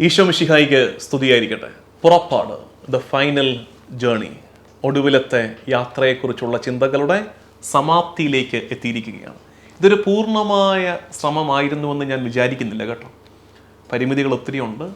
ഈശോ മിശിഹായിക്ക് സ്തുതിയായിരിക്കട്ടെ. പുറപ്പാട് ദ ഫൈനൽ ജേണി ഒടുവിലത്തെ യാത്രയെക്കുറിച്ചുള്ള ചിന്തകളുടെ സമാപ്തിയിലേക്ക് എത്തിയിരിക്കുകയാണ്. ഇതൊരു പൂർണമായ ശ്രമമായിരുന്നുവെന്ന് ഞാൻ വിചാരിക്കുന്നില്ല കേട്ടോ. പരിമിതികൾ ഒത്തിരി ഉണ്ട്.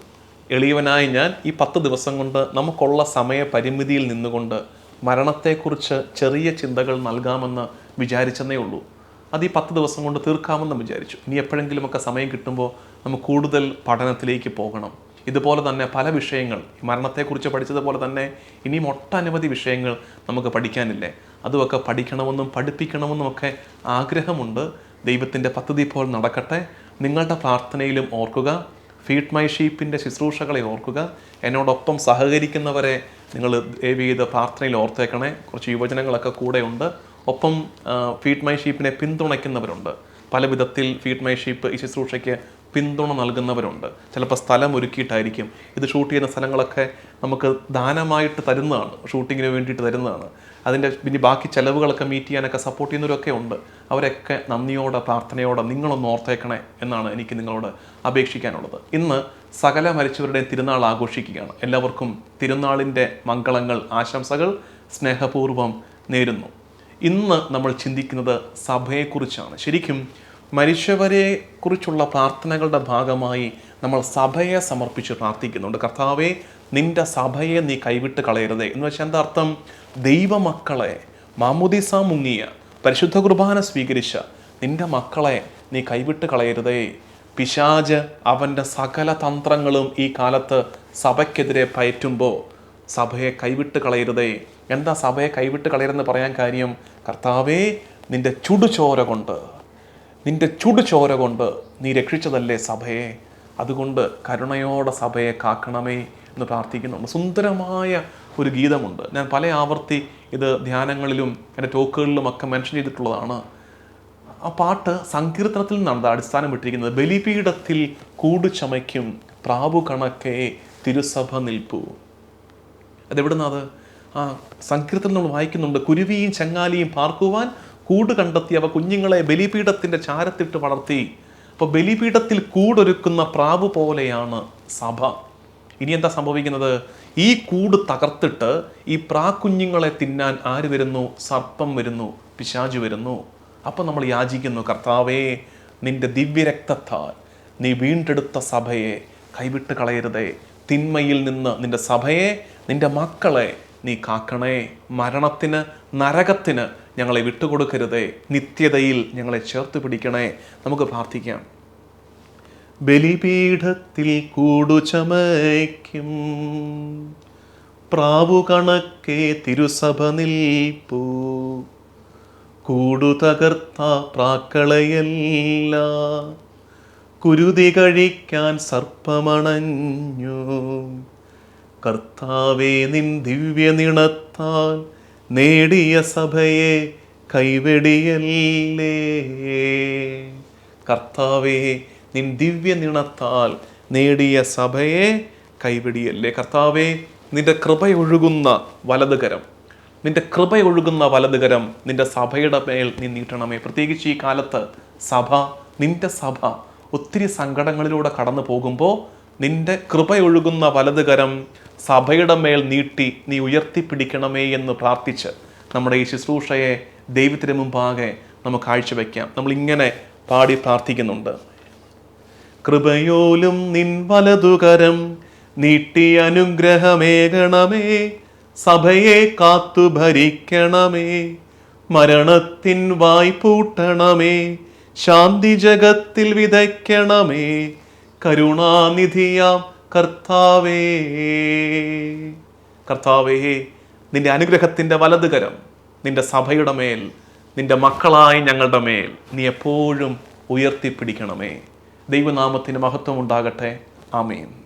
എളിയവനായ ഞാൻ ഈ പത്ത് ദിവസം കൊണ്ട് നമുക്കുള്ള സമയ പരിമിതിയിൽ നിന്നുകൊണ്ട് മരണത്തെക്കുറിച്ച് ചെറിയ ചിന്തകൾ നൽകാമെന്ന് വിചാരിച്ചെന്നേ ഉള്ളൂ. അത് ഈ പത്ത് ദിവസം കൊണ്ട് തീർക്കാമെന്ന് വിചാരിച്ചു. ഇനി എപ്പോഴെങ്കിലുമൊക്കെ സമയം കിട്ടുമ്പോൾ നമുക്ക് കൂടുതൽ പഠനത്തിലേക്ക് പോകണം. ഇതുപോലെ തന്നെ പല വിഷയങ്ങൾ മരണത്തെക്കുറിച്ച് പഠിച്ചതുപോലെ തന്നെ ഇനിയും ഒട്ടനവധി വിഷയങ്ങൾ നമുക്ക് പഠിക്കാനില്ലേ? അതുമൊക്കെ പഠിക്കണമെന്നും പഠിപ്പിക്കണമെന്നും ഒക്കെ ആഗ്രഹമുണ്ട്. ദൈവത്തിന്റെ പദ്ധതി പോലെ നടക്കട്ടെ. നിങ്ങളുടെ പ്രാർത്ഥനയിലും ഓർക്കുക. ഫീഡ് മൈ ഷീപ്പിന്റെ ശുശ്രൂഷകളെ ഓർക്കുക. എന്നോടൊപ്പം സഹകരിക്കുന്നവരെ നിങ്ങൾ ദയവ് ചെയ്ത് പ്രാർത്ഥനയിൽ ഓർത്തേക്കണേ. കുറച്ച് യുവജനങ്ങളൊക്കെ കൂടെ ഉണ്ട് ഒപ്പം ഫീഡ് മൈ ഷീപ്പിനെ പിന്തുണയ്ക്കുന്നവരുണ്ട് പല വിധത്തിൽ ഫീഡ് മൈ ഷീപ്പ് ഈ ശുശ്രൂഷയ്ക്ക് പിന്തുണ നൽകുന്നവരുണ്ട്. ചിലപ്പോൾ സ്ഥലം ഒരുക്കിയിട്ടായിരിക്കും. ഇത് ഷൂട്ട് ചെയ്യുന്ന സ്ഥലങ്ങളൊക്കെ നമുക്ക് ദാനമായിട്ട് തരുന്നതാണ്. ഷൂട്ടിങ്ങിന് വേണ്ടിയിട്ട് തരുന്നതാണ്. അതിന്റെ പിന്നെ ബാക്കി ചിലവുകളൊക്കെ മീറ്റ് ചെയ്യാനൊക്കെ സപ്പോർട്ട് ചെയ്യുന്നവരൊക്കെ ഉണ്ട്. അവരൊക്കെ നന്ദിയോടെ പ്രാർത്ഥനയോടെ നിങ്ങളൊന്ന് ഓർത്തേക്കണേ എന്നാണ് എനിക്ക് നിങ്ങളോട് അപേക്ഷിക്കാനുള്ളത്. ഇന്ന് സകല മരിച്ചവരുടെയും തിരുനാൾ ആഘോഷിക്കുകയാണ്. എല്ലാവർക്കും തിരുനാളിന്റെ മംഗളങ്ങൾ ആശംസകൾ സ്നേഹപൂർവം നേരുന്നു. ഇന്ന് നമ്മൾ ചിന്തിക്കുന്നത് സഭയെക്കുറിച്ചാണ്. ശരിക്കും മരിച്ചവരെ കുറിച്ചുള്ള പ്രാർത്ഥനകളുടെ ഭാഗമായി നമ്മൾ സഭയെ സമർപ്പിച്ച് പ്രാർത്ഥിക്കുന്നുണ്ട്. കർത്താവെ നിന്റെ സഭയെ നീ കൈവിട്ട് കളയരുതേ. എന്ന് വെച്ചാൽ എന്താ അർത്ഥം? ദൈവമക്കളെ മാമുദിസ മുങ്ങിയ പരിശുദ്ധ കുർബാന സ്വീകരിച്ച നിന്റെ മക്കളെ നീ കൈവിട്ട് കളയരുതേ. പിശാജ് അവന്റെ സകല തന്ത്രങ്ങളും ഈ കാലത്ത് സഭയ്ക്കെതിരെ പയറ്റുമ്പോൾ സഭയെ കൈവിട്ട് കളയരുതേ. എന്താ സഭയെ കൈവിട്ട് കളയരുതെന്ന് പറയാൻ കാര്യം? കർത്താവേ നിന്റെ ചുടുചോര കൊണ്ട് നിന്റെ ചുടുചോര കൊണ്ട് നീ രക്ഷിച്ചതല്ലേ സഭയെ. അതുകൊണ്ട് കരുണയോടെ സഭയെ കാക്കണമേ എന്ന് പ്രാർത്ഥിക്കുന്നുണ്ട്. സുന്ദരമായ ഒരു ഗീതമുണ്ട്. ഞാൻ പല ആവർത്തി ഇത് ധ്യാനങ്ങളിലും എന്റെ ടോക്കുകളിലും ഒക്കെ മെൻഷൻ ചെയ്തിട്ടുള്ളതാണ്. ആ പാട്ട് സങ്കീർത്തനത്തിൽ നിന്നാണ് അടിസ്ഥാനം വിട്ടിരിക്കുന്നത് ബലിപീഠത്തിൽ കൂടു ചമയ്ക്കും പ്രാവു കണക്കേ തിരുസഭ നിൽപ്പു. അതെവിടുന്ന അത് ആ സങ്കീർത്തനം നമ്മൾ വായിക്കുന്നുണ്ട് കുരുവിയും ചങ്ങാലിയും പാർക്കുവാൻ കൂട് കണ്ടെത്തി അവ കുഞ്ഞുങ്ങളെ ബലിപീഠത്തിന്റെ ചാരത്തിട്ട് വളർത്തി. അപ്പോൾ ബലിപീഠത്തിൽ കൂടൊരുക്കുന്ന പ്രാവ് പോലെയാണ് സഭ. ഇനി എന്താ സംഭവിക്കുന്നത്? ഈ കൂട് തകർത്തിട്ട് ഈ പ്രാക്കുഞ്ഞുങ്ങളെ തിന്നാൻ ആര് വരുന്നു? സർപ്പം വരുന്നു പിശാജ് വരുന്നു. അപ്പം നമ്മൾ യാചിക്കുന്നു കർത്താവേ നിന്റെ ദിവ്യരക്തത്താൽ നീ വീണ്ടെടുത്ത സഭയെ കൈവിട്ട് കളയരുതേ. തിന്മയിൽ നിന്ന് നിന്റെ സഭയെ നിന്റെ മക്കളെ നീ കാക്കണേ. മരണത്തിന് നരകത്തിന് ഞങ്ങളെ വിട്ടുകൊടുക്കരുതേ. നിത്യതയിൽ ഞങ്ങളെ ചേർത്ത് പിടിക്കണേ. നമുക്ക് പ്രാർത്ഥിക്കാം. ബലിപീഠത്തിൽ കൂടു ചമയ്ക്കും. പ്രാവു കണക്കെ തിരുസഭ നിൽപ്പൂ. കൂടു തകർത്ത പ്രാക്കളയല്ല. കുരുതി കഴിക്കാൻ സർപ്പമണഞ്ഞു. കർത്താവേ നിൻ ദിവ്യ നിണത്താൽ നേടിയ സഭയെ കൈവെടിയല്ലേ. കർത്താവേ നിൻ ദിവ്യ നിണത്താൽ നേടിയ സഭയെ കൈവെടിയല്ലേ. കർത്താവേ നിന്റെ കൃപയൊഴുകുന്ന വലതുകരം നിന്റെ കൃപയൊഴുകുന്ന വലതുകരം നിന്റെ സഭയുടെ മേൽ നീ നീട്ടണമേ. പ്രത്യേകിച്ച് ഈ കാലത്ത് സഭ നിന്റെ സഭ ഒത്തിരി സങ്കടങ്ങളിലൂടെ കടന്നു പോകുമ്പോൾ നിന്റെ കൃപയൊഴുകുന്ന വലതുകരം സഭയുടെ മേൽ നീട്ടി നീ ഉയർത്തിപ്പിടിക്കണമേ എന്ന് പ്രാർത്ഥിച്ച് നമ്മുടെ ഈ ശുശ്രൂഷയെ ദൈവത്തിന് മുമ്പാകെ നമുക്ക് കാഴ്ചവെക്കാം. നമ്മളിങ്ങനെ പാടി പ്രാർത്ഥിക്കുന്നുണ്ട്. കൃപയോലും നിൻ വലതുകരം നീട്ടി അനുഗ്രഹമേകണമേ. സഭയെ കാത്തു ഭരിക്കണമേ മരണത്തിൻ വായ് പൂട്ടണമേ ശാന്തി ജഗത്തിൽ വിതയ്ക്കണമേ. കരുണാനിധിയാം കർത്താവേ. കർത്താവേ നിന്റെ അനുഗ്രഹത്തിന്റെ വലതുകരം നിന്റെ സഭയുടെ മേൽ നിന്റെ മക്കളായി ഞങ്ങളുടെ മേൽ നീ എപ്പോഴും ഉയർത്തിപ്പിടിക്കണമേ. ദൈവനാമത്തിന് മഹത്വം ഉണ്ടാകട്ടെ ആമേൻ.